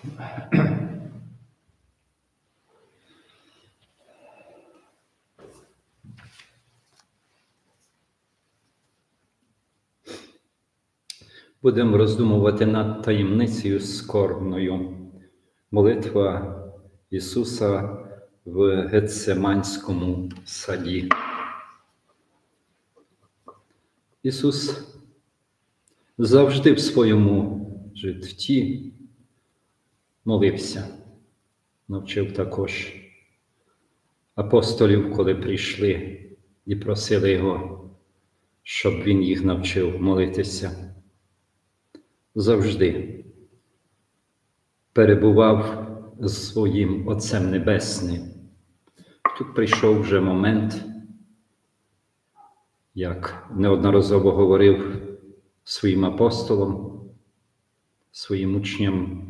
Будемо роздумувати над таємницею скорбною. Молитва Ісуса в Гетсеманському саді. Ісус завжди в своєму житті молився, навчив також апостолів, коли прийшли і просили Його, щоб Він їх навчив молитися. Завжди перебував з своїм Отцем Небесним. Тут прийшов вже момент, як неодноразово говорив своїм апостолам, своїм учням,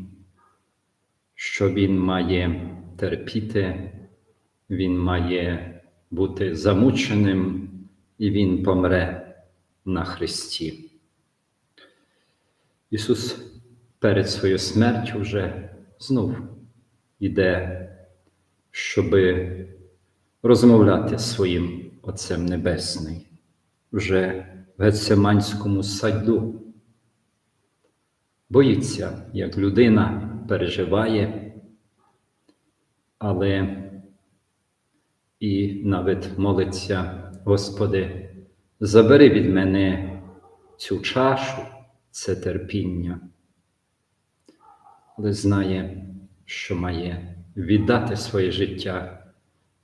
що він має терпіти, він має бути замученим і він помре на Христі. Ісус перед своєю смертю вже знов іде, щоби розмовляти своїм Отцем Небесним вже в Гецеманському саду. Боїться, як людина переживає, але і навіть молиться, Господи, забери від мене цю чашу, це терпіння, але знає, що має віддати своє життя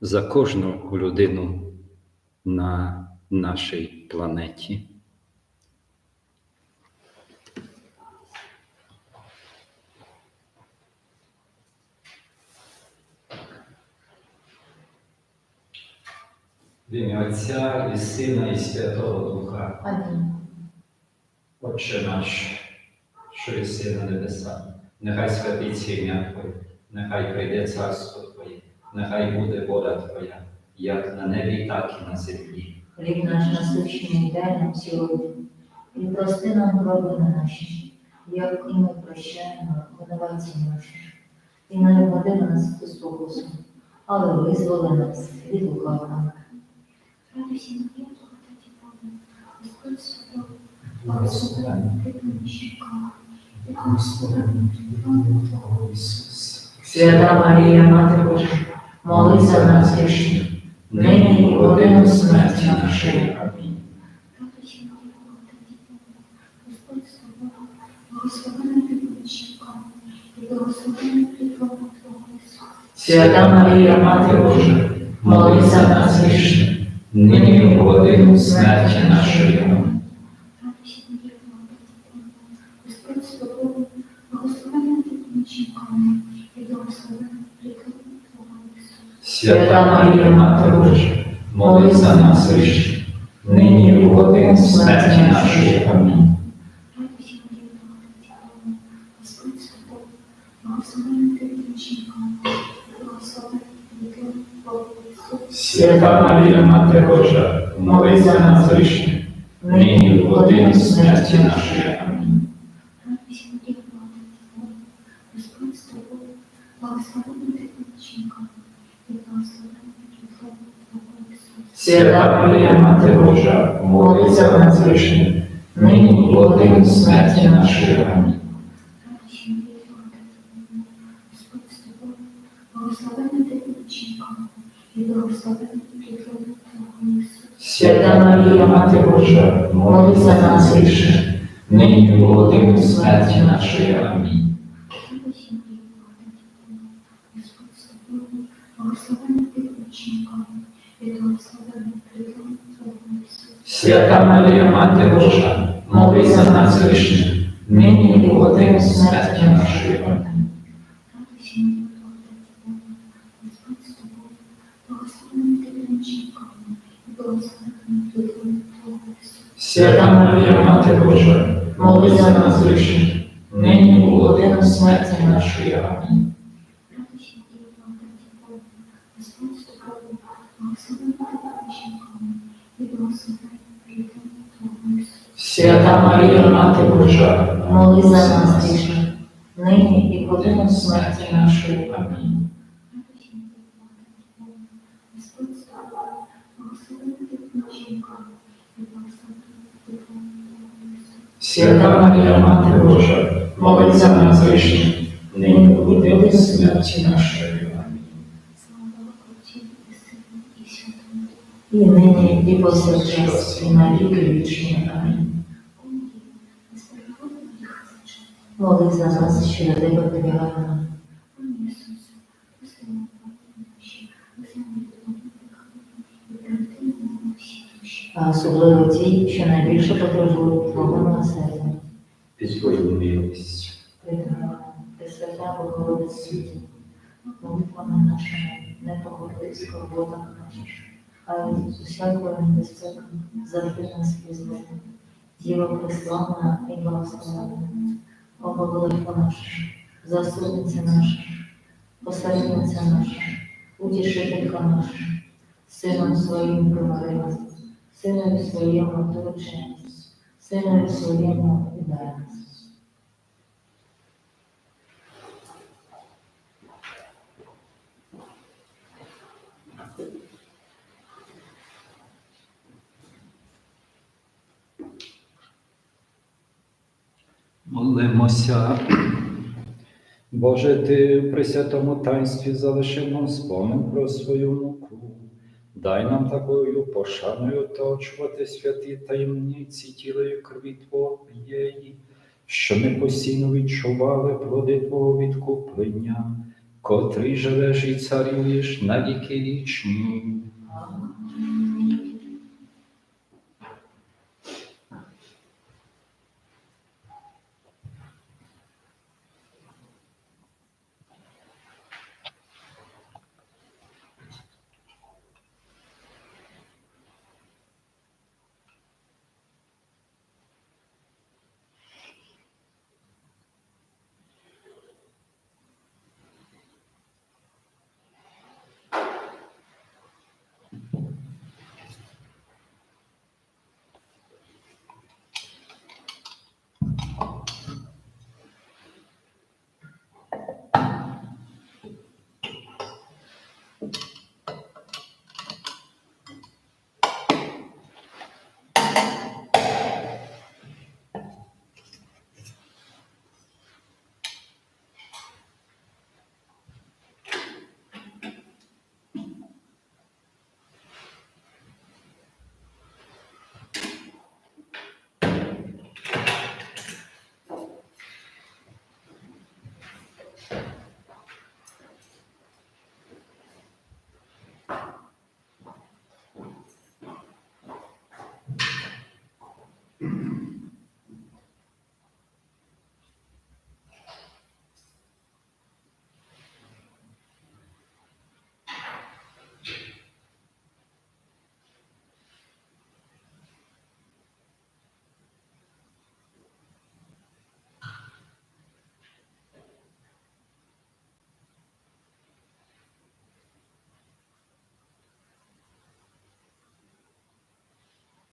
за кожну людину на нашій планеті. В ім'я Отця і Сина, і Святого Духа. Амінь. Отче наш, що єси на небесах, нехай святиться ім'я Твоє, нехай прийде царство Твоє, нехай буде воля Твоя, як на небі, так і на землі. Хліб наш насущний дай нам сьогодні, і прости нам провини наші, як і ми прощаємо винуватцям нашим. І не введи нас у спокусу, але визволи нас від лукавого. Свята Марія, Мати Божа, молись за нас грішних, нині і годину смерті нашої. Амінь. Свята Марія, Мати Божа, молись за нас грішних, Нині в годину смерті нашої. Свята Марія, Мати Божа, молись за нас грішних, нині в годину смерті нашої. Амінь. Радуйся, Марія, Свята Марія, Мати Божа, молись за нас грішних, нині в годину смерті нашої. Амінь. Свята Марія, Мати Божа, молись за нас грішних, нині в годину смерті нашої. Амінь. Благословенна ти між жінками, і благословенна плід Твого. Свята Марія, Мати Божа, молись за нас грішних, нині і в годину смерті нашої. Амінь. Благословенна ти між і благословенна плід Твого Свята Марія, Мати Божа, молись за нас грішних, нині і в годину смерті нашої. Амінь. Радуйся, Марія, благодаті Бога, Господь з тобою, благословенна ти між жінками, і благословенна плід Твого Ісус. Свята Марія, Мати Божа, молись за нас грішних, нині в годину смерті нашої. Амінь. Свята Марія, Мати Божа, молись за нас грішних, нині і в годину смерті нашої. Амінь. Радуйся, Марія, Господь з тобою, благословена ти в жінках, і благословена ти Ісус. Свята Марія, Мати Божа, молись за нас грішних, нині в смерті нашої. І нині, і повсякчас, і на вічні. Амінь. Молись за нас, що до тебе. А особливо ті, що найбільше потребують Твого милосердя. Під Твою милість. Пресвята Богородиць світі, молитвами нашими, не погоди в скорботах наших, а з усякою небезпекою завжди нас визволи. Діва приславна і благословена, о молитва наша, заступниця наша, посередниця наша, утішителька наша, сином своїм примирилась, сином своєму доручення, сином своєму віддай нас. Молимося. Боже, Ти в пресвятому таїнстві залишив нам спомин про свою муку. Дай нам такою пошаною оточувати святі таємниці тіла і крові Твоєї, що ми постійно відчували плоди Твого відкуплення, котрий живеш і царюєш на віки вічні.